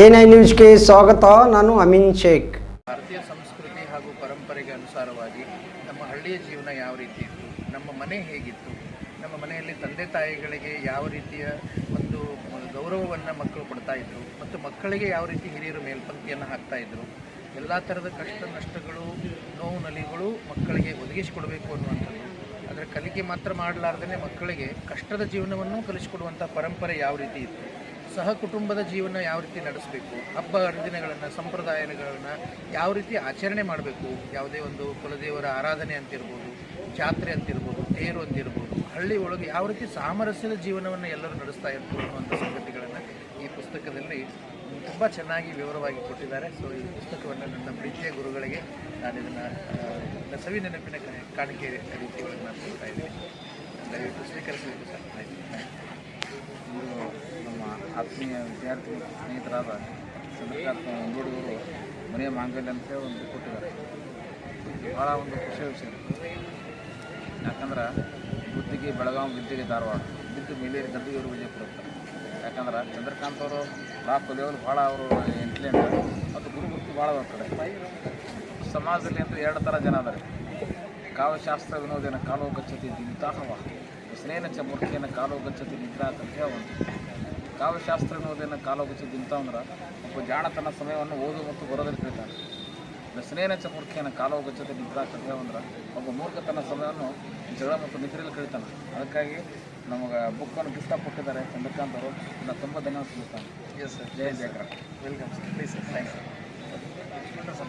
N I ನ್ಯೂಸ್ಗೆ ಸ್ವಾಗತ, ನಾನು ಅಮಿನ್ ಶೇಖ್. ಭಾರತೀಯ ಸಂಸ್ಕೃತಿ ಹಾಗೂ ಪರಂಪರೆಗೆ ಅನುಸಾರವಾಗಿ ನಮ್ಮ ಹಳ್ಳಿಯ ಜೀವನ ಯಾವ ರೀತಿ ಇತ್ತು, ನಮ್ಮ ಮನೆ ಹೇಗಿತ್ತು, ನಮ್ಮ ಮನೆಯಲ್ಲಿ ತಂದೆ ತಾಯಿಗಳಿಗೆ ಯಾವ ರೀತಿಯ ಒಂದು ಗೌರವವನ್ನು ಮಕ್ಕಳು ಕೊಡ್ತಾ ಇದ್ರು, ಮತ್ತು ಮಕ್ಕಳಿಗೆ ಯಾವ ರೀತಿ ಹಿರಿಯರು ಮೇಲ್ಪಂಕ್ತಿಯನ್ನು ಹಾಕ್ತಾ ಇದ್ರು, ಎಲ್ಲ ಥರದ ಕಷ್ಟ ನಷ್ಟಗಳು, ನೋವು ನಲಿಗಳು ಮಕ್ಕಳಿಗೆ ಒದಗಿಸಿಕೊಡಬೇಕು ಅನ್ನುವಂಥದ್ದು. ಅದರ ಕಲಿಕೆ ಮಾತ್ರ ಮಾಡಲಾರ್ದೇ ಮಕ್ಕಳಿಗೆ ಕಷ್ಟದ ಜೀವನವನ್ನು ಕಲಿಸಿಕೊಡುವಂಥ ಪರಂಪರೆ ಯಾವ ರೀತಿ ಇತ್ತು? ಸಹ ಕುಟುಂಬದ ಜೀವನ ಯಾವ ರೀತಿ ನಡೆಸಬೇಕು? ಹಬ್ಬ, ಹರಿದಿನಗಳನ್ನು, ಸಂಪ್ರದಾಯಗಳನ್ನು ಯಾವ ರೀತಿ ಆಚರಣೆ ಮಾಡಬೇಕು? ಯಾವುದೇ ಒಂದು ಕುಲದೇವರ ಆರಾಧನೆ ಅಂತಿರ್ಬೋದು, ಜಾತ್ರೆ ಅಂತಿರ್ಬೋದು, ತೇರು ಅಂತಿರ್ಬೋದು, ಹಳ್ಳಿ ಒಳಗೆ ಯಾವ ರೀತಿ ಸಾಮರಸ್ಯದ ಜೀವನವನ್ನು ಎಲ್ಲರೂ ನಡೆಸ್ತಾ ಇರ್ತಾರೆ ಅನ್ನುವಂಥ ಸಂಗತಿಗಳನ್ನು ಈ ಪುಸ್ತಕದಲ್ಲಿ ತುಂಬ ಚೆನ್ನಾಗಿ ವಿವರವಾಗಿ ಕೊಟ್ಟಿದ್ದಾರೆ. ಸೊ ಈ ಪುಸ್ತಕವನ್ನು ನನ್ನ ಪ್ರೀತಿಯ ಗುರುಗಳಿಗೆ ನಾನು ಇದನ್ನು ಸವಿ ನೆನಪಿನ ಕಾಣಿಕೆ ರೀತಿ ಒಳಗೆ ನಾನು ಕೊಡ್ತಾ ಇದ್ದೀನಿ ದಯವಿಟ್ಟು ಸ್ವೀಕರಿಸಬೇಕು ಸರ್ ಆಯ್ತು ಇವರು ನಮ್ಮ ಆತ್ಮೀಯ ವಿದ್ಯಾರ್ಥಿ ಸ್ನೇಹಿತರಾದ ಚಂದ್ರಕಾಂತ್ ಅಂಗೋಡಿಯವರು ಮನೆಯ ಮಾಂಗಲ್ಯ ಅಂತ ಒಂದು ಕೊಟ್ಟಿದ್ದಾರೆ. ಭಾಳ ಒಂದು ಖುಷಿಯ ವಿಷಯ. ಯಾಕಂದ್ರೆ ಬುದ್ಧಿಗೆ ಬೆಳಗಾವಿ ವಿದ್ಯೆಗೆ ಧಾರವಾಡ. ಬಿದ್ದು ಮೇಲೇರಿ ಗದ್ದು ಇವರು ವಿಜಯ ಕೊಡುತ್ತಾರೆ ಯಾಕಂದ್ರೆ ಚಂದ್ರಕಾಂತ್ ಅವರು ಭಾಳ ಕಲಿಯೋರು ಭಾಳ ಅವರು ಇಂಟೆಲಿಜೆಂಟ್ ಮತ್ತು ಗುರುಗುರ್ತಿ ಭಾಳ ಕಡೆ. ಸಮಾಜದಲ್ಲಿ ಅಂತ ಎರಡು ಥರ ಜನ ಅದಾರೆ. ಕಾವ್ಯಶಾಸ್ತ್ರ ವಿನೋದಿನ ಕಾಲೋ ಗಚ್ಚತಿ ದಿಂತಾಹವ ಸ್ನೇನ ಚಮೂರ್ತಿಯನ್ನು ಮೂರ್ತಿಯನ್ನು ಕಾಲೋ ಗಚ್ಚತಿ ಅಂತ ಹೇಳುವಂಥ ಕಾವ್ಯಶಾಸ್ತ್ರ ಎನ್ನುವುದನ್ನು ಕಾಲೋಗಿಸಿ ಗಚ್ಚತಿ ದಿಂತ ಅಂದ್ರೆ ಒಬ್ಬ ತನ್ನ ಸಮಯವನ್ನು ಓದು ಮತ್ತು ಬರೋದಲ್ಲಿ ದಸನೇನ ವ್ಯಸನೇನ ಚ ಮೂರ್ಖಿಯನ್ನು ಕಾಲೋ ಗಚ್ಚತಿ ನಿದ್ರಾ ಅಂತ ಹೇಳಂದ್ರೆ ಒಬ್ಬ ಮೂರ್ಖತನ ಸಮಯವನ್ನು ಜಗಳ ಮತ್ತು ನಿದ್ರೆಯಲ್ಲಿ ಕಳಿತಾನೆ. ಅದಕ್ಕಾಗಿ ನಮಗೆ ಬುಕ್ಕನ್ನು ಗಿಫ್ಟ್ ಕೊಟ್ಟಿದ್ದಾರೆ ಚಂದ್ರಕಾಂತ್ ಅವರು ನಾನು ತುಂಬ ಧನ್ಯವಾದ ತಿಳಿಸ್ತಾನೆ yes sir Jaya Jayakara welcome sir please sir thanks